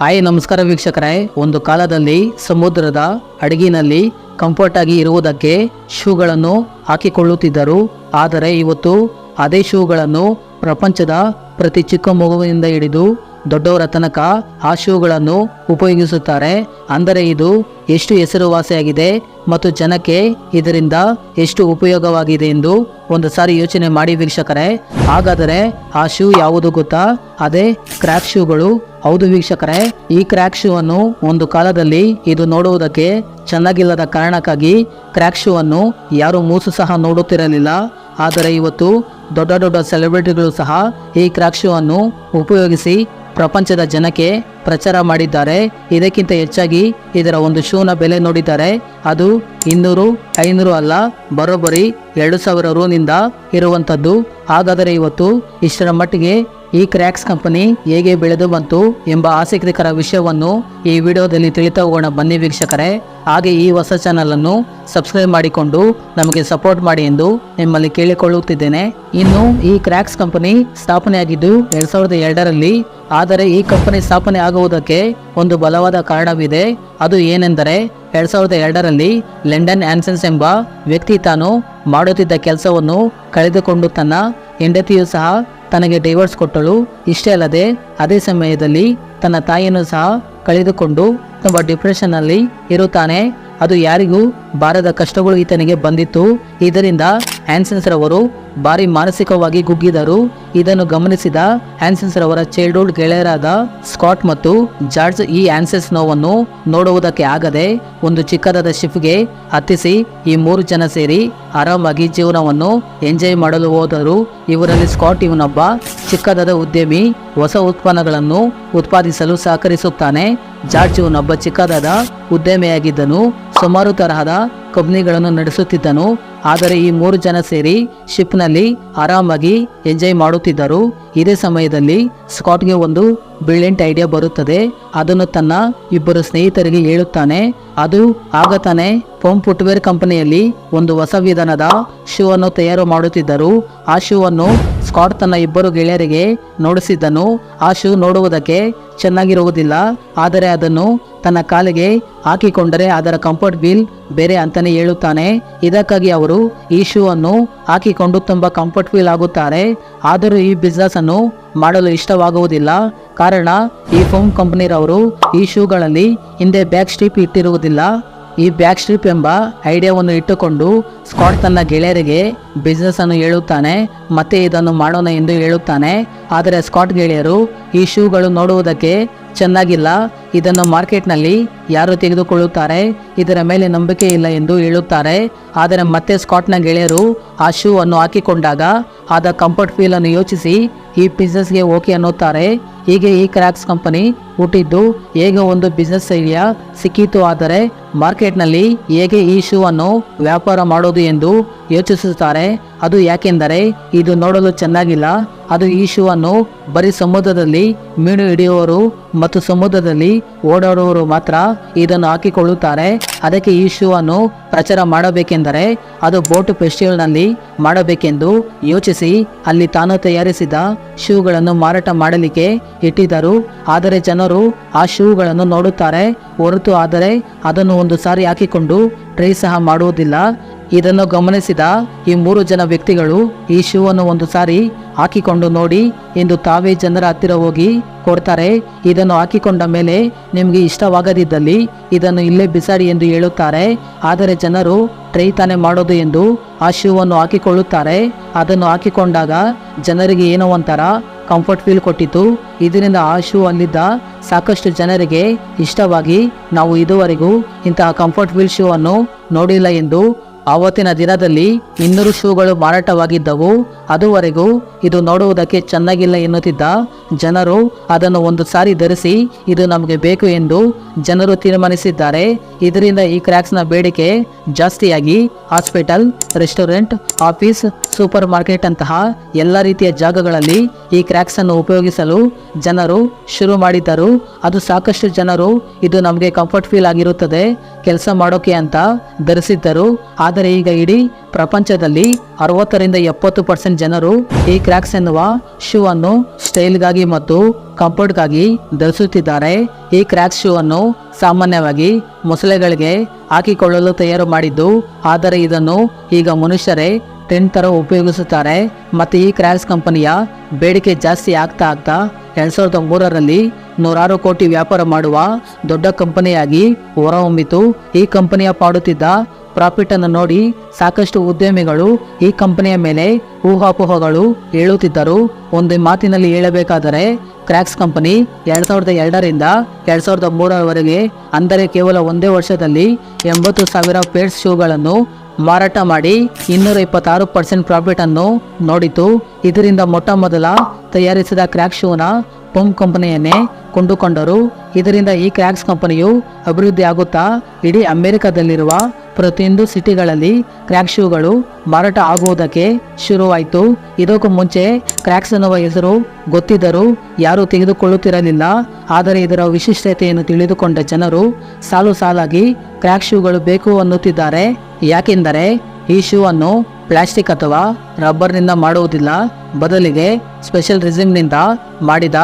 Hi, ನಮಸ್ಕಾರ ವೀಕ್ಷಕರೇ. ಒಂದು ಕಾಲದಲ್ಲಿ ಸಮುದ್ರದ ಅಡಗಿನಲ್ಲಿ ಕಂಫರ್ಟ್ ಆಗಿ ಇರುವುದಕ್ಕೆ ಶೂಗಳನ್ನು ಹಾಕಿಕೊಳ್ಳುತ್ತಿದ್ದರು. ಆದರೆ ಇವತ್ತು ಅದೇ ಶೂಗಳನ್ನು ಪ್ರಪಂಚದ ಪ್ರತಿ ಚಿಕ್ಕ ಮಗುವಿನಿಂದ ಹಿಡಿದು ದೊಡ್ಡವರ ತನಕ ಆ ಶೂಗಳನ್ನು ಉಪಯೋಗಿಸುತ್ತಾರೆ. ಅಂದರೆ ಇದು ಎಷ್ಟು ಹೆಸರುವಾಸಿಯಾಗಿದೆ ಮತ್ತು ಜನಕ್ಕೆ ಇದರಿಂದ ಎಷ್ಟು ಉಪಯೋಗವಾಗಿದೆ ಎಂದು ಒಂದು ಸಾರಿ ಯೋಚನೆ ಮಾಡಿ ವೀಕ್ಷಕರೇ. ಹಾಗಾದರೆ ಆ ಶೂ ಯಾವುದು ಗೊತ್ತಾ? ಅದೇ ಕ್ರ್ಯಾಕ್ ಶೂಗಳು. ಹೌದು ವೀಕ್ಷಕರೇ, ಈ ಕ್ರ್ಯಾಕ್ ಶೂ ಅನ್ನು ಒಂದು ಕಾಲದಲ್ಲಿ ಇದು ನೋಡುವುದಕ್ಕೆ ಚೆನ್ನಾಗಿಲ್ಲದ ಕಾರಣಕ್ಕಾಗಿ ಕ್ರ್ಯಾಕ್ ಶೂ ಅನ್ನು ಯಾರು ಮೂಸು ಸಹ ನೋಡುತ್ತಿರಲಿಲ್ಲ. ಆದರೆ ಇವತ್ತು ದೊಡ್ಡ ದೊಡ್ಡ ಸೆಲೆಬ್ರಿಟಿಗಳು ಸಹ ಈ ಕ್ರ್ಯಾಕ್ ಶೂ ಅನ್ನು ಉಪಯೋಗಿಸಿ ಪ್ರಪಂಚದ ಜನಕ್ಕೆ ಪ್ರಚಾರ ಮಾಡಿದ್ದಾರೆ. ಇದಕ್ಕಿಂತ ಹೆಚ್ಚಾಗಿ ಇದರ ಒಂದು ಶೂನ ಬೆಲೆ ನೋಡಿದ್ದಾರೆ. ಅದು ಇನ್ನೂರು, ಐನೂರು ಅಲ್ಲ, ಬರೋಬ್ಬರಿ ಎರಡು ಸಾವಿರ ರೂನಿಂದ ಇರುವಂಥದ್ದು. ಹಾಗಾದರೆ ಇವತ್ತು ಇಷ್ಟರ ಮಟ್ಟಿಗೆ ಈ ಕ್ರ್ಯಾಕ್ಸ್ ಕಂಪನಿ ಹೇಗೆ ಬೆಳೆದು ಬಂತು ಎಂಬ ಆಸಕ್ತಿಕರ ವಿಷಯವನ್ನು ಈ ವಿಡಿಯೋದಲ್ಲಿ ತಿಳಿತಾ ಹೋಗೋಣ ಬನ್ನಿ ವೀಕ್ಷಕರೇ. ಹಾಗೆ ಈ ಹೊಸ ಚಾನಲ್ ಅನ್ನು ಸಬ್ಸ್ಕ್ರೈಬ್ ಮಾಡಿಕೊಂಡು ನಮಗೆ ಸಪೋರ್ಟ್ ಮಾಡಿ ಎಂದು ನಿಮ್ಮಲ್ಲಿ ಕೇಳಿಕೊಳ್ಳುತ್ತಿದ್ದೇನೆ. ಇನ್ನು ಈ ಕ್ರ್ಯಾಕ್ಸ್ ಕಂಪನಿ ಸ್ಥಾಪನೆಯಾಗಿದ್ದು ಎರಡ್ ಸಾವಿರದ ಎರಡರಲ್ಲಿ, ಆದರೆ ಈ ಕಂಪನಿ ಸ್ಥಾಪನೆ ಆಗುವುದಕ್ಕೆ ಒಂದು ಬಲವಾದ ಕಾರಣವಿದೆ. ಅದು ಏನೆಂದರೆ, ಎರಡ್ ಸಾವಿರದ ಎರಡರಲ್ಲಿ ಲಂಡನ್ ಆನ್ಸನ್ಸ್ ಎಂಬ ವ್ಯಕ್ತಿ ತಾನು ಮಾಡುತ್ತಿದ್ದ ಕೆಲಸವನ್ನು ಕಳೆದುಕೊಂಡು ತನ್ನ ಹೆಂಡತಿಯು ಸಹ ತನಗೆ ಡೈವರ್ಸ್ ಕೊಟ್ಟಳು. ಇಷ್ಟೇ ಅಲ್ಲದೆ, ಅದೇ ಸಮಯದಲ್ಲಿ ತನ್ನ ತಾಯಿಯನ್ನು ಸಹ ಕಳೆದುಕೊಂಡು ತುಂಬ ಡಿಪ್ರೆಷನ್ನಲ್ಲಿ ಇರುತ್ತಾನೆ. ಅದು ಯಾರಿಗೂ ಬಾರದ ಕಷ್ಟಗಳು ಈತನಿಗೆ ಬಂದಿತ್ತು. ಇದರಿಂದ ಹ್ಯಾನ್ಸನ್ಸ್ ರವರು ಭಾರಿ ಮಾನಸಿಕವಾಗಿ ಕುಗ್ಗಿದರು ಇದನ್ನು ಗಮನಿಸಿದ ಹ್ಯಾನ್ಸನ್ಸ್ ರವರ ಚೈಲ್ಡ್ಹುಡ್ ಗೆಳೆಯರಾದ ಸ್ಕಾಟ್ ಮತ್ತು ಜಾರ್ಜ್ ಈ ಹ್ಯಾನ್ಸನ್ಸ್ ನೋವನ್ನು ನೋಡುವುದಕ್ಕೆ ಆಗದೆ ಒಂದು ಚಿಕ್ಕದಾದ ಶಿಫ್ಗೆ ಹತ್ತಿಸಿ ಈ ಮೂರು ಜನ ಸೇರಿ ಆರಾಮಾಗಿ ಜೀವನವನ್ನು ಎಂಜಾಯ್ ಮಾಡಲು ಹೋದರು ಇವರಲ್ಲಿ ಸ್ಕಾಟ್ ಇವನೊಬ್ಬ ಚಿಕ್ಕದಾದ ಉದ್ಯಮಿ, ಹೊಸ ಉತ್ಪನ್ನಗಳನ್ನು ಉತ್ಪಾದಿಸಲು ಸಹಕರಿಸುತ್ತಾನೆ. ಜಾರ್ಜ್ ಇವನೊಬ್ಬ ಚಿಕ್ಕದಾದ ಉದ್ಯಮಿಯಾಗಿದ್ದನು. ಸುಮಾರು ತರಹದ ಕಂಪ್ನಿಗಳನ್ನು ನಡೆಸುತ್ತಿದ್ದನು. ಆದರೆ ಈ ಮೂರು ಜನ ಸೇರಿ ಶಿಪ್ನಲ್ಲಿ ಆರಾಮಾಗಿ ಎಂಜಾಯ್ ಮಾಡುತ್ತಿದ್ದರು. ಇದೇ ಸಮಯದಲ್ಲಿ ಸ್ಕಾಟ್ಗೆ ಒಂದು ಬ್ರಿಲಿಯಂಟ್ ಐಡಿಯಾ ಬರುತ್ತದೆ. ಅದನ್ನು ತನ್ನ ಇಬ್ಬರು ಸ್ನೇಹಿತರಿಗೆ ಹೇಳುತ್ತಾನೆ. ಅದು ಆಗ ತಾನೇ ಫೋಮ್ ಫುಟ್ವೇರ್ ಕಂಪನಿಯಲ್ಲಿ ಒಂದು ಹೊಸ ವಿಧಾನದ ಶೂ ಅನ್ನು ತಯಾರು ಮಾಡುತ್ತಿದ್ದರು. ಆ ಶೂ ಅನ್ನು ಸ್ಕಾಟ್ ತನ್ನ ಇಬ್ಬರು ಗೆಳೆಯರಿಗೆ ನೋಡಿಸಿದ್ದನು ಆ ಶೂ ನೋಡುವುದಕ್ಕೆ ಚೆನ್ನಾಗಿರುವುದಿಲ್ಲ, ಆದರೆ ಅದನ್ನು ತನ್ನ ಕಾಲಿಗೆ ಹಾಕಿಕೊಂಡರೆ ಅದರ ಕಂಫರ್ಟ್ ಬಿಲ್ ಬೇರೆ ಅಂತಲೇ ಹೇಳುತ್ತಾನೆ. ಇದಕ್ಕಾಗಿ ಅವರು ಈ ಶೂ ಅನ್ನು ಹಾಕಿಕೊಂಡು ತುಂಬಾ ಕಂಫರ್ಟ್ ಫೀಲ್ ಆಗುತ್ತಾರೆ. ಆದರೂ ಈ ಬಿಸ್ನೆಸ್ ಅನ್ನು ಮಾಡಲು ಇಷ್ಟವಾಗುವುದಿಲ್ಲ. ಕಾರಣ ಈ ಫೋಮ್ ಕಂಪನಿರವರು ಈ ಶೂಗಳಲ್ಲಿ ಹಿಂದೆ ಬ್ಯಾಕ್ ಸ್ಟ್ರಿಪ್ ಇಟ್ಟಿರುವುದಿಲ್ಲ. ಈ ಬ್ಯಾಕ್ ಸ್ಟ್ರಿಪ್ ಎಂಬ ಐಡಿಯಾವನ್ನು ಇಟ್ಟುಕೊಂಡು ಸ್ಕಾಟ್ ತನ್ನ ಗೆಳೆಯರಿಗೆ ಬಿಸ್ನೆಸ್ ಅನ್ನು ಹೇಳುತ್ತಾನೆ, ಮತ್ತೆ ಇದನ್ನು ಮಾಡೋಣ ಎಂದು ಹೇಳುತ್ತಾನೆ. ಆದರೆ ಸ್ಕಾಟ್ ಗೆಳೆಯರು ಈ ಶೂಗಳು ನೋಡುವುದಕ್ಕೆ ಚೆನ್ನಾಗಿಲ್ಲ. ಇದನ್ನು ಮಾರ್ಕೆಟ್ನಲ್ಲಿ ಯಾರು ತೆಗೆದುಕೊಳ್ಳುತ್ತಾರೆ, ಇದರ ಮೇಲೆ ನಂಬಿಕೆ ಇಲ್ಲ ಎಂದು ಹೇಳುತ್ತಾರೆ. ಆದರೆ ಮತ್ತೆ ಸ್ಕಾಟ್ನ ಗೆಳೆಯರು ಆ ಶೂ ಅನ್ನು ಹಾಕಿಕೊಂಡಾಗ ಆದ ಕಂಫರ್ಟ್ ಫೀಲ್ ಅನ್ನು ಯೋಚಿಸಿ, ಈ ಬಿಸ್ನೆಸ್ಗೆ ಓಕೆ ಅನ್ನುತ್ತಾರೆ. ಹೀಗೆ ಈ ಕ್ರಾಕ್ಸ್ ಕಂಪನಿ ಹುಟ್ಟಿದ್ದು ಹೇಗೆ ಒಂದು ಬಿಸ್ನೆಸ್ ಐಡಿಯಾ ಸಿಕ್ಕಿತು. ಆದರೆ ಮಾರ್ಕೆಟ್ನಲ್ಲಿ ಹೇಗೆ ಈ ಶೂ ಅನ್ನು ವ್ಯಾಪಾರ ಮಾಡೋದು ಎಂದು ಯೋಚಿಸುತ್ತಾರೆ. ಅದು ಯಾಕೆಂದರೆ ಇದು ನೋಡಲು ಚೆನ್ನಾಗಿಲ್ಲ. ಅದು ಈ ಶೂ ಅನ್ನು ಬರೀ ಸಮುದ್ರದಲ್ಲಿ ಮೀನು ಹಿಡಿಯುವವರು ಮತ್ತು ಸಮುದ್ರದಲ್ಲಿ ಓಡಾಡುವವರು ಮಾತ್ರ ಇದನ್ನು ಹಾಕಿಕೊಳ್ಳುತ್ತಾರೆ. ಅದಕ್ಕೆ ಈ ಶೂ ಅನ್ನು ಪ್ರಚಾರ ಮಾಡಬೇಕೆಂದರೆ ಅದು ಬೋಟ್ ಫೆಸ್ಟಿವಲ್ನಲ್ಲಿ ಮಾಡಬೇಕೆಂದು ಯೋಚಿಸಿ ಅಲ್ಲಿ ತಾನು ತಯಾರಿಸಿದ ಶೂಗಳನ್ನು ಮಾರಾಟ ಮಾಡಲಿಕ್ಕೆ ಇಟ್ಟಿದ್ದರು. ಆದರೆ ಜನರು ಆ ಶೂಗಳನ್ನು ನೋಡುತ್ತಾರೆ. ಹೊರತು ಆದರೆ ಅದನ್ನು ಒಂದು ಸಾರಿ ಹಾಕಿಕೊಂಡು ಟ್ರೈ ಸಹ ಮಾಡುವುದಿಲ್ಲ. ಇದನ್ನು ಗಮನಿಸಿದ ಈ ಮೂರು ಜನ ವ್ಯಕ್ತಿಗಳು ಈ ಶೂವನ್ನು ಒಂದು ಸಾರಿ ಹಾಕಿಕೊಂಡು ನೋಡಿ ಎಂದು ತಾವೇ ಜನರ ಹತ್ತಿರ ಹೋಗಿ ಕೊಡ್ತಾರೆ, ಇದನ್ನು ಹಾಕಿಕೊಂಡ ಮೇಲೆ ನಿಮಗೆ ಇಷ್ಟವಾಗದಿದ್ದಲ್ಲಿ ಇದನ್ನು ಇಲ್ಲೇ ಬಿಸಾಡಿ ಎಂದು ಹೇಳುತ್ತಾರೆ, ಆದರೆ ಜನರು ಟ್ರೈ ತಾನೇ ಮಾಡೋದು ಎಂದು ಆ ಶೂವನ್ನು ಹಾಕಿಕೊಳ್ಳುತ್ತಾರೆ, ಅದನ್ನು ಹಾಕಿಕೊಂಡಾಗ ಜನರಿಗೆ ಏನೋ ಒಂಥರ ಕಂಫರ್ಟ್ ಫೀಲ್ ಕೊಟ್ಟಿತು, ಇದರಿಂದ ಆ ಶೂ ಅಲ್ಲಿದ್ದ ಸಾಕಷ್ಟು ಜನರಿಗೆ ಇಷ್ಟವಾಗಿ ನಾವು ಇದುವರೆಗೂ ಇಂತಹ ಕಂಫರ್ಟ್ ಫೀಲ್ ಶೂ ಅನ್ನು ನೋಡಿಲ್ಲ ಎಂದು ಆವತ್ತಿನ ದಿನದಲ್ಲಿ ಇನ್ನೂರು ಶೂಗಳು ಮಾರಾಟವಾಗಿದ್ದವು. ಅದುವರೆಗೂ ಇದು ನೋಡುವುದಕ್ಕೆ ಚೆನ್ನಾಗಿಲ್ಲ ಎನ್ನುತ್ತಿದ್ದ ಜನರು ಅದನ್ನು ಒಂದು ಸಾರಿ ಧರಿಸಿ, ಇದು ನಮಗೆ ಬೇಕು ಎಂದು ಜನರು ತೀರ್ಮಾನಿಸಿದ್ದಾರೆ. ಇದರಿಂದ ಈ ಕ್ರ್ಯಾಕ್ಸ್ನ ಬೇಡಿಕೆ ಜಾಸ್ತಿಯಾಗಿ hospital, restaurant, office supermarket ಅಂತಹ ಎಲ್ಲ ರೀತಿಯ ಜಾಗಗಳಲ್ಲಿ ಈ ಕ್ರ್ಯಾಕ್ಸ್ ಅನ್ನು ಉಪಯೋಗಿಸಲು ಜನರು ಶುರು ಮಾಡಿದ್ದರು. ಅದು ಸಾಕಷ್ಟು ಜನರು ಇದು ನಮಗೆ ಕಂಫರ್ಟ್ ಫೀಲ್ ಆಗಿರುತ್ತದೆ. ಕೆಲಸ ಮಾಡೋಕೆ ಅಂತ ಧರಿಸಿದ್ದರು ಆದರೆ ಈಗ ಇಡೀ ಪ್ರಪಂಚದಲ್ಲಿ ಅರವತ್ತರಿಂದ ಎಪ್ಪತ್ತು ಪರ್ಸೆಂಟ್ ಜನರು ಈ ಕ್ರ್ಯಾಕ್ಸ್ ಎನ್ನುವ ಶೂ ಅನ್ನು ಸ್ಟೈಲ್ಗಾಗಿ ಮತ್ತು ಕಂಫರ್ಟ್ಗಾಗಿ ಧರಿಸುತ್ತಿದ್ದಾರೆ. ಈ ಕ್ರ್ಯಾಕ್ಸ್ ಶೂ ಅನ್ನು ಸಾಮಾನ್ಯವಾಗಿ ಮೊಸಳೆಗಳಿಗೆ ಹಾಕಿಕೊಳ್ಳಲು ತಯಾರು ಮಾಡಿದ್ದು, ಆದರೆ ಇದನ್ನು ಈಗ ಮನುಷ್ಯರೇ ಟೆಂಟ್ ತರ ಉಪಯೋಗಿಸುತ್ತಾರೆ. ಮತ್ತು ಈ ಕ್ರ್ಯಾಕ್ಸ್ ಕಂಪನಿಯ ಬೇಡಿಕೆ ಜಾಸ್ತಿ ಆಗ್ತಾ ಆಗ್ತಾ ಎರಡು ಸಾವಿರದ ಮೂರರಲ್ಲಿ ನೂರಾರು ಕೋಟಿ ವ್ಯಾಪಾರ ಮಾಡುವ ದೊಡ್ಡ ಕಂಪನಿಯಾಗಿ ಹೊರಹೊಮ್ಮಿತು. ಈ ಕಂಪನಿಯ ಪಾಡುತ್ತಿದ್ದ ಪ್ರಾಫಿಟ್ ಅನ್ನು ನೋಡಿ ಸಾಕಷ್ಟು ಉದ್ಯಮಿಗಳು ಈ ಕಂಪನಿಯ ಮೇಲೆ ಊಹಾಪೋಹಗಳು ಹೇಳುತ್ತಿದ್ದರು ಒಂದು ಮಾತಿನಲ್ಲಿ ಹೇಳಬೇಕಾದರೆ, ಕ್ರ್ಯಾಕ್ಸ್ ಕಂಪನಿ ಎರಡು ಸಾವಿರದ ಎರಡರಿಂದ ಎರಡು ಸಾವಿರದ ಮೂರರವರೆಗೆ, ಅಂದರೆ ಕೇವಲ ಒಂದೇ ವರ್ಷದಲ್ಲಿ ಎಂಬತ್ತು ಸಾವಿರ ಪೇರ್ಸ್ ಶೂಗಳನ್ನು ಮಾರಾಟ ಮಾಡಿ ಇನ್ನೂರ ಇಪ್ಪತ್ತಾರು ಪರ್ಸೆಂಟ್ ಪ್ರಾಫಿಟ್ ಅನ್ನು ನೋಡಿತು. ಇದರಿಂದ ಮೊಟ್ಟ ಮೊದಲ ತಯಾರಿಸಿದ ಕ್ರ್ಯಾಕ್ ಶೂನ ಪಂಪ್ ಕಂಪನಿಯನ್ನೇ ಕೊಂಡುಕೊಂಡರು. ಇದರಿಂದ ಈ ಕ್ರ್ಯಾಕ್ಸ್ ಕಂಪನಿಯು ಅಭಿವೃದ್ಧಿ ಆಗುತ್ತಾ, ಇಡೀ ಅಮೆರಿಕದಲ್ಲಿರುವ ಪ್ರತಿಯೊಂದು ಸಿಟಿಗಳಲ್ಲಿ ಕ್ರ್ಯಾಕ್ ಶೂಗಳು ಮಾರಾಟ ಆಗುವುದಕ್ಕೆ ಶುರುವಾಯಿತು. ಇದಕ್ಕೂ ಮುಂಚೆ ಕ್ರ್ಯಾಕ್ಸ್ ಎನ್ನುವ ಹೆಸರು ಗೊತ್ತಿದ್ದರೂ ಯಾರೂ ತೆಗೆದುಕೊಳ್ಳುತ್ತಿರಲಿಲ್ಲ. ಆದರೆ ಇದರ ವಿಶಿಷ್ಟತೆಯನ್ನು ತಿಳಿದುಕೊಂಡ ಜನರು ಸಾಲು ಸಾಲಾಗಿ ಕ್ರ್ಯಾಕ್ ಶೂಗಳು ಬೇಕು ಅನ್ನುತ್ತಿದ್ದಾರೆ. ಯಾಕೆಂದರೆ ಈ ಶೂ ಅನ್ನು ಪ್ಲಾಸ್ಟಿಕ್ ಅಥವಾ ರಬ್ಬರ್ನಿಂದ ಮಾಡುವುದಿಲ್ಲ. ಬದಲಿಗೆ ಸ್ಪೆಷಲ್ ರಿಸಿಮ್ನಿಂದ ಮಾಡಿದ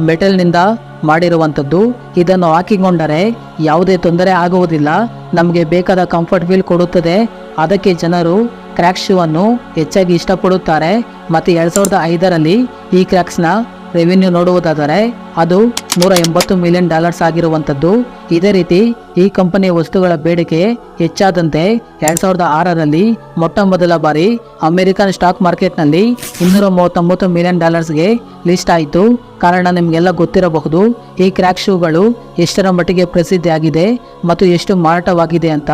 ಮೆಟಲ್ನಿಂದ ಮಾಡಿರುವಂಥದ್ದು. ಇದನ್ನು ಹಾಕಿಕೊಂಡರೆ ಯಾವುದೇ ತೊಂದರೆ ಆಗುವುದಿಲ್ಲ. ನಮಗೆ ಬೇಕಾದ ಕಂಫರ್ಟ್ ಫೀಲ್ ಕೊಡುತ್ತದೆ. ಅದಕ್ಕೆ ಜನರು ಕ್ರ್ಯಾಕ್ ಶೂ ಅನ್ನು ಹೆಚ್ಚಾಗಿ ಇಷ್ಟಪಡುತ್ತಾರೆ. ಮತ್ತು ಎರಡ್ ಸಾವಿರದ ಐದರಲ್ಲಿ ಈ ಕ್ರ್ಯಾಕ್ಸ್ನ ರೆವಿನ್ಯೂ ನೋಡುವುದಾದರೆ ಅದು ನೂರ ಎಂಬತ್ತು ಮಿಲಿಯನ್ ಡಾಲರ್ಸ್ ಆಗಿರುವಂಥದ್ದು. ಇದೇ ರೀತಿ ಈ ಕಂಪನಿಯ ವಸ್ತುಗಳ ಬೇಡಿಕೆ ಹೆಚ್ಚಾದಂತೆ ಎರಡ್ ಸಾವಿರದ ಆರರಲ್ಲಿ ಮೊಟ್ಟ ಮೊದಲ ಬಾರಿ ಅಮೆರಿಕನ್ ಸ್ಟಾಕ್ ಮಾರ್ಕೆಟ್ನಲ್ಲಿ ಇನ್ನೂರ ಮೂವತ್ತೊಂಬತ್ತು ಮಿಲಿಯನ್ ಡಾಲರ್ಸ್ಗೆ ಲಿಸ್ಟ್ ಆಯಿತು. ಕಾರಣ ನಿಮಗೆಲ್ಲ ಗೊತ್ತಿರಬಹುದು, ಈ ಕ್ರ್ಯಾಕ್ ಶೂಗಳು ಎಷ್ಟರ ಮಟ್ಟಿಗೆ ಪ್ರಸಿದ್ಧಿಯಾಗಿದೆ ಮತ್ತು ಎಷ್ಟು ಮಾರಾಟವಾಗಿದೆ ಅಂತ.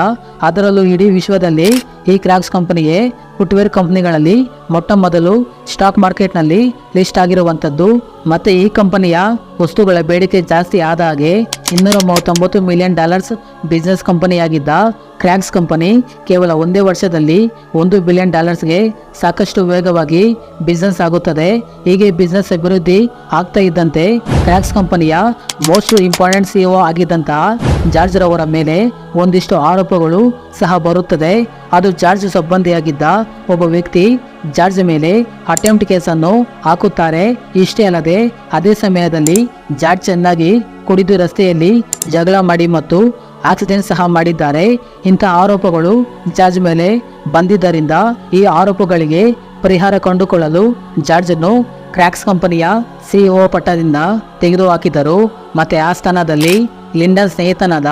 ಅದರಲ್ಲೂ ಇಡೀ ವಿಶ್ವದಲ್ಲಿ ಈ ಕ್ರ್ಯಾಕ್ಸ್ ಕಂಪನಿಯೇ ಫುಟ್ವೇರ್ ಕಂಪನಿಗಳಲ್ಲಿ ಮೊಟ್ಟ ಮೊದಲು ಸ್ಟಾಕ್ ಮಾರ್ಕೆಟ್ನಲ್ಲಿ ಲಿಸ್ಟ್ ಆಗಿರುವಂಥದ್ದು. ಮತ್ತು ಈ ಕಂಪನಿಯ ವಸ್ತುಗಳ ಬೇಡಿಕೆ ಜಾಸ್ತಿ ಆದ ಹಾಗೆ ಇನ್ನೂರ ಮೂವತ್ತೊಂಬತ್ತು ಮಿಲಿಯನ್ ಡಾಲರ್ಸ್ ಬಿಸ್ನೆಸ್ ಕಂಪನಿಯಾಗಿದ್ದ ಕ್ರ್ಯಾಕ್ಸ್ ಕಂಪನಿ ಕೇವಲ ಒಂದೇ ವರ್ಷದಲ್ಲಿ ಒಂದು ಬಿಲಿಯನ್ ಡಾಲರ್ಸ್ಗೆ ಸಾಕಷ್ಟು ವೇಗವಾಗಿ ಬಿಸ್ನೆಸ್ ಆಗುತ್ತದೆ. ಹೀಗೆ ಬಿಸ್ನೆಸ್ ಅಭಿವೃದ್ಧಿ ಆಗ್ತಾ ಇದ್ದಂತೆ ಕ್ರ್ಯಾಕ್ಸ್ ಕಂಪನಿಯ ಮೋಸ್ಟ್ ಇಂಪಾರ್ಟೆಂಟ್ ಸಿಇಒ ಆಗಿದ್ದಂತಹ ಜಾರ್ಜ್ ರವರ ಮೇಲೆ ಒಂದಿಷ್ಟು ಆರೋಪಗಳು ಸಹ ಬರುತ್ತದೆ. ಅದು ಜಾರ್ಜ್ ಸಿಬ್ಬಂದಿಯಾಗಿದ್ದ ಒಬ್ಬ ವ್ಯಕ್ತಿ ಜಾರ್ಜ್ ಮೇಲೆ ಅಟೆಂಪ್ಟ್ ಕೇಸನ್ನು ಹಾಕುತ್ತಾರೆ. ಇಷ್ಟೇ ಅಲ್ಲದೆ, ಅದೇ ಸಮಯದಲ್ಲಿ ಜಾರ್ಜ್ ಚೆನ್ನಾಗಿ ಕುಡಿದು ರಸ್ತೆಯಲ್ಲಿ ಜಗಳ ಮಾಡಿ ಮತ್ತು ಆಕ್ಸಿಡೆಂಟ್ ಸಹ ಮಾಡಿದ್ದಾರೆ. ಇಂಥ ಆರೋಪಗಳು ಜಾರ್ಜ್ ಮೇಲೆ ಬಂದಿದ್ದರಿಂದ ಈ ಆರೋಪಗಳಿಗೆ ಪರಿಹಾರ ಕಂಡುಕೊಳ್ಳಲು ಜಾರ್ಜನ್ನು ಕ್ರ್ಯಾಕ್ಸ್ ಕಂಪನಿಯ ಸಿಇಒ ಪಟ್ಟದಿಂದ ತೆಗೆದುಹಾಕಿದರು. ಮತ್ತೆ ಆ ಸ್ಥಾನದಲ್ಲಿ ಲಿಂಡನ್ ಸ್ನೇಹಿತನಾದ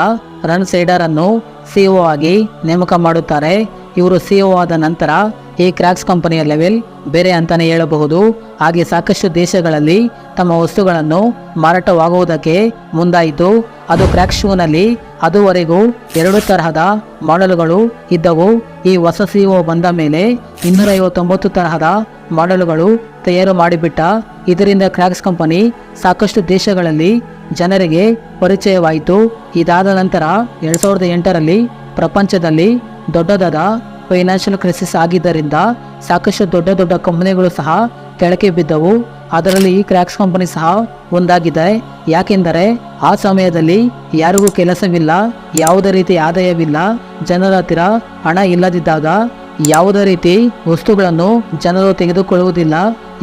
ರನ್ ಸೇಡರ್ ಅನ್ನು ಸಿಇಒ ಆಗಿ ನೇಮಕ ಮಾಡುತ್ತಾರೆ. ಇವರು ಸಿಇಒ ಆದ ನಂತರ ಈ ಕ್ರಾಕ್ಸ್ ಕಂಪನಿಯ ಲೆವೆಲ್ ಬೇರೆ ಅಂತಾನೆ ಹೇಳಬಹುದು. ಹಾಗೆ ಸಾಕಷ್ಟು ದೇಶಗಳಲ್ಲಿ ತಮ್ಮ ವಸ್ತುಗಳನ್ನು ಮಾರಾಟವಾಗುವುದಕ್ಕೆ ಮುಂದಾಯಿತು. ಅದು ಕ್ರಾಕ್ ಶೂನಲ್ಲಿ ಅದುವರೆಗೂ ಎರಡು ತರಹದ ಮಾಡೆಲ್ಗಳು ಇದ್ದವು. ಈ ಹೊಸ ಸಿಒ ಬಂದ ಮೇಲೆ ಇನ್ನೂರ ಐವತ್ತೊಂಬತ್ತು ತರಹದ ಮಾಡೆಲ್ಗಳು ತಯಾರು ಮಾಡಿಬಿಟ್ಟ. ಇದರಿಂದ ಕ್ರಾಕ್ಸ್ ಕಂಪನಿ ಸಾಕಷ್ಟು ದೇಶಗಳಲ್ಲಿ ಜನರಿಗೆ ಪರಿಚಯವಾಯಿತು. ಇದಾದ ನಂತರ ಎರಡು ಸಾವಿರದ ಎಂಟರಲ್ಲಿ ಪ್ರಪಂಚದಲ್ಲಿ ದೊಡ್ಡದಾದ ಫೈನಾನ್ಷಿಯಲ್ ಕ್ರೈಸಿಸ್ ಆಗಿದ್ದರಿಂದ ಸಾಕಷ್ಟು ದೊಡ್ಡ ದೊಡ್ಡ ಕಂಪನಿಗಳು ಸಹ ಕೆಳಗೆ ಬಿದ್ದವು. ಅದರಲ್ಲಿ ಈ ಕ್ರ್ಯಾಕ್ಸ್ ಕಂಪನಿ ಸಹ ಒಂದಾಗಿದೆ. ಯಾಕೆಂದರೆ ಆ ಸಮಯದಲ್ಲಿ ಯಾರಿಗೂ ಕೆಲಸವಿಲ್ಲ, ಯಾವುದೇ ರೀತಿ ಆದಾಯವಿಲ್ಲ, ಜನರ ಹತ್ತಿರ ಹಣ ಇಲ್ಲದಿದ್ದಾಗ ಯಾವುದೇ ರೀತಿ ವಸ್ತುಗಳನ್ನು ಜನರು ತೆಗೆದುಕೊಳ್ಳುವುದಿಲ್ಲ.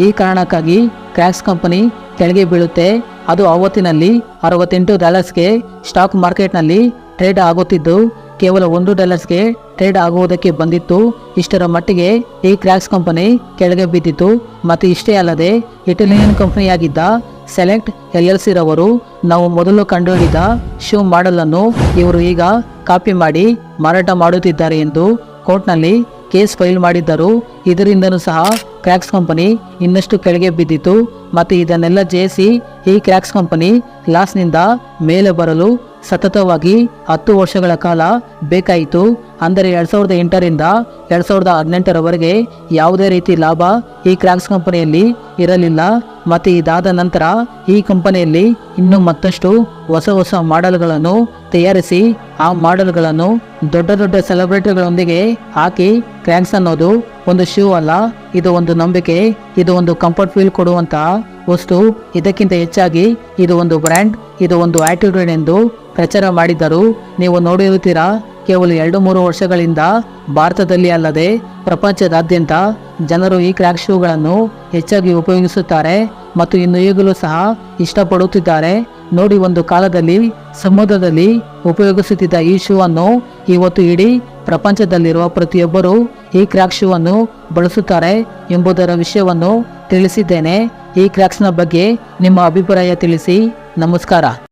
ಈ ಕಾರಣಕ್ಕಾಗಿ ಕ್ರ್ಯಾಕ್ಸ್ ಕಂಪನಿ ಕೆಳಗೆ ಬೀಳುತ್ತೆ. ಅದು ಆವತ್ತಿನಲ್ಲಿ ಅರವತ್ತೆಂಟು ಡಾಲರ್ಸ್ಗೆ ಸ್ಟಾಕ್ ಮಾರ್ಕೆಟ್ನಲ್ಲಿ ಟ್ರೇಡ್ ಆಗುತ್ತಿದ್ದು, ಕೇವಲ ಒಂದು ಡಾಲರ್ಸ್ಗೆ ಟ್ರೇಡ್ ಆಗುವುದಕ್ಕೆ ಬಂದಿತ್ತು. ಇಷ್ಟರ ಮಟ್ಟಿಗೆ ಈ ಕ್ರ್ಯಾಕ್ಸ್ ಕಂಪನಿ ಕೆಳಗೆ ಬಿದ್ದಿತ್ತು ಮತ್ತು ಇಷ್ಟೇ ಅಲ್ಲದೆ, ಇಟಾಲಿಯನ್ ಕಂಪನಿಯಾಗಿದ್ದ ಸೆಲೆಕ್ಟ್ ಎಲ್ ಎಲ್ ಸಿ ರವರು ನಾವು ಮೊದಲು ಕಂಡುಹಿಡಿದ ಶೂ ಮಾಡೆಲ್ ಇವರು ಈಗ ಕಾಪಿ ಮಾಡಿ ಮಾರಾಟ ಮಾಡುತ್ತಿದ್ದಾರೆ ಎಂದು ಕೋರ್ಟ್ನಲ್ಲಿ ಕೇಸ್ ಫೈಲ್ ಮಾಡಿದ್ದರು. ಇದರಿಂದನೂ ಸಹ ಕ್ರ್ಯಾಕ್ಸ್ ಕಂಪನಿ ಇನ್ನಷ್ಟು ಕೆಳಗೆ ಬಿದ್ದಿತು ಮತ್ತು ಇದನ್ನೆಲ್ಲ ಜಯಿಸಿ ಈ ಕ್ರ್ಯಾಕ್ಸ್ ಕಂಪನಿ ಲಾಸ್ನಿಂದ ಮೇಲೆ ಬರಲು ಸತತವಾಗಿ ಹತ್ತು ವರ್ಷಗಳ ಕಾಲ ಬೇಕಾಯಿತು. ಅಂದರೆ ಎರಡು ಸಾವಿರದ ಎಂಟರಿಂದ ಎರಡು ಸಾವಿರದ ಹದಿನೆಂಟರವರೆಗೆ ಯಾವುದೇ ರೀತಿ ಲಾಭ ಈ ಕ್ರ್ಯಾಕ್ಸ್ ಕಂಪನಿಯಲ್ಲಿ ಇರಲಿಲ್ಲ. ಮತ್ತು ಇದಾದ ನಂತರ ಈ ಕಂಪನಿಯಲ್ಲಿ ಇನ್ನೂ ಮತ್ತಷ್ಟು ಹೊಸ ಹೊಸ ಮಾಡೆಲ್ಗಳನ್ನು ತಯಾರಿಸಿ ಆ ಮಾಡೆಲ್ಗಳನ್ನು ದೊಡ್ಡ ದೊಡ್ಡ ಸೆಲೆಬ್ರಿಟಿಗಳೊಂದಿಗೆ ಹಾಕಿ ಕ್ರ್ಯಾಂಕ್ಸ್ ಅನ್ನೋದು ಒಂದು ಶೂ ಅಲ್ಲ, ಇದು ಒಂದು ನಂಬಿಕೆ, ಇದು ಒಂದು ಕಂಫರ್ಟ್ ಫೀಲ್ ಕೊಡುವಂತಹ ವಸ್ತು. ಇದಕ್ಕಿಂತ ಹೆಚ್ಚಾಗಿ ಇದು ಒಂದು ಬ್ರ್ಯಾಂಡ್, ಇದು ಒಂದು ಆಟಿಟ್ಯೂಡ್ ಎಂದು ಪ್ರಚಾರ ಮಾಡಿದ್ದರು. ನೀವು ನೋಡಿರುತ್ತೀರಾ ಕೇವಲ ಎರಡು ಮೂರು ವರ್ಷಗಳಿಂದ ಭಾರತದಲ್ಲಿ ಅಲ್ಲದೆ ಪ್ರಪಂಚದಾದ್ಯಂತ ಜನರು ಈ ಕ್ರ್ಯಾಕ್ ಶೂಗಳನ್ನು ಹೆಚ್ಚಾಗಿ ಉಪಯೋಗಿಸುತ್ತಾರೆ ಮತ್ತು ಇನ್ನು ಈಗಲೂ ಸಹ ಇಷ್ಟಪಡುತ್ತಿದ್ದಾರೆ. ನೋಡಿ ಒಂದು ಕಾಲದಲ್ಲಿ, ಸಮುದ್ರದಲ್ಲಿ ಉಪಯೋಗಿಸುತ್ತಿದ್ದ ಈ ಶೂ ಅನ್ನು ಇವತ್ತು ಇಡೀ ಪ್ರಪಂಚದಲ್ಲಿರುವ ಪ್ರತಿಯೊಬ್ಬರು ಈ ಕ್ರ್ಯಾಕ್ ಶೂ ಅನ್ನು ಬಳಸುತ್ತಾರೆ ಎಂಬುದರ ವಿಷಯವನ್ನು ತಿಳಿಸಿದ್ದೇನೆ. ಈ ಕ್ರ್ಯಾಕ್ಸ್ನ ಬಗ್ಗೆ ನಿಮ್ಮ ಅಭಿಪ್ರಾಯ ತಿಳಿಸಿ, ನಮಸ್ಕಾರ.